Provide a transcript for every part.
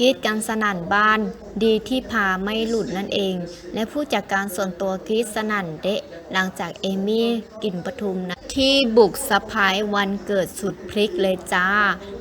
กรีดกันสนั่นบ้าน ดีที่พาไม่หลุดนั่นเอง และผู้จัดการส่วนตัวกรีดสนั่นเดะหลังจากเอมี่กลิ่นปทุมนะที่บุกสะพายวันเกิดสุดพลิกเลยจ้า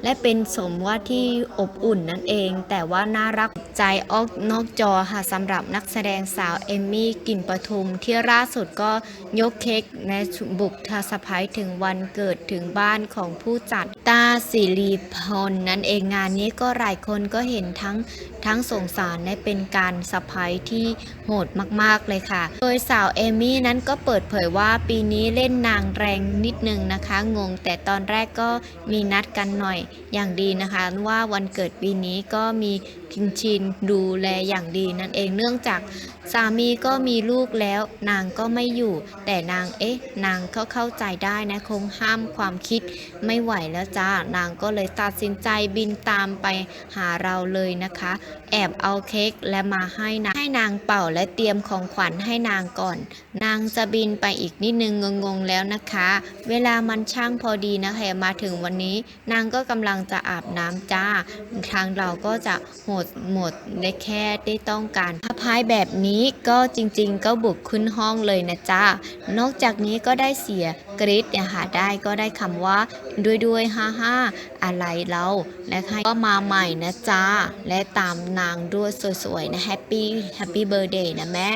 และเป็นสมว่าที่อบอุ่นนั่นเอง แต่ว่าน่ารักใจออกนอกจอค่ะสำหรับนักแสดงสาวเอมมี่กลิ่นปทุม ที่ล่าสุดก็ยกเค้กและบุกทาสะพายถึงวันเกิดถึงบ้านของผู้จัดตาสิริพรนั่นเองงานนี้ก็หลายคนก็เห็นทั้งทั้งสงสารและเป็นการสะพายที่โหดมากๆเลยค่ะ โดยสาวเอมี่นั้นก็เปิดเผยว่าปีนี้เล่นนางแรงนิดนึงนะคะ งงแต่ตอนแรกก็มีนัดกันหน่อยอย่างดีนะคะ ว่าวันเกิดปีนี้ก็มีชินชินดูแลอย่างดีนั่นเองเนื่องจากสามีก็มีลูกแล้ว นางก็ไม่อยู่ แต่นางเอ๊ะ นางเขาเข้าใจได้นะคงห้ามความคิดไม่ไหวแล้วจ้านางก็เลยตัดสินใจบินตามไปหาเราเลยนะคะ แอบเอาเค้กและมาให้นางให้นางเป่าและเตรียมของขวัญให้นางก่อน นางจะบินไปอีกนิดนึงงงๆแล้วนะคะ เวลามันช่างพอดีนะคะมาถึงวันนี้ นางก็กำลังจะอาบน้ำจ้า ทางเราก็จะหมดหมดได้แค่ได้ต้องการถ้าพายแบบนี้ก็จริงๆ ก็บุกขึ้นห้องเลยนะจ้านอกจากนี้ก็ได้เสีย กรีดเนี่ยหาได้ก็ได้คำว่าด้วยด้วยฮ่าฮ่าอะไรเราและใครก็มาใหม่นะจ้าและตามนางด้วยสวยๆนะแฮปปี้แฮปปี้เบ t ร์เดย์นะแม่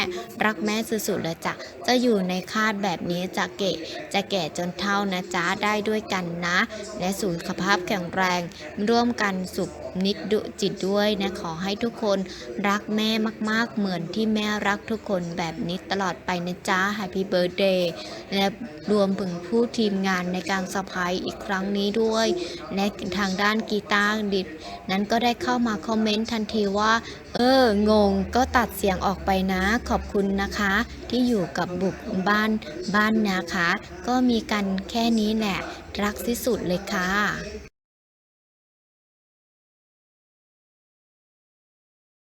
รักแม่สุดๆเลยจ้ะจะอยู่ในคาดแบบนี้จะเกะจะแก่จนเท่านะจ้าได้ด้วยกันนะ และสุขภาพแข็งแรง ร่วมกันสุขนิดดุจิตด้วยนะขอให้ทุกคนรักแม่มากๆเหมือนที่แม่รักทุกคนแบบนี้ตลอดไปนะจ้า Happy Birthday และรวมถึงผู้ทีมงานในการสะพายอีกครั้งนี้ด้วยและทางด้านกีตาร์ดิดนั้นก็ได้เข้ามาคอมเมนต์ทันทีว่า เออ งงก็ตัดเสียงออกไปนะ ขอบคุณนะคะ ที่อยู่กับบุกบ้านบ้านนะคะ ก็มีกันแค่นี้แหละ รักที่สุดเลยค่ะ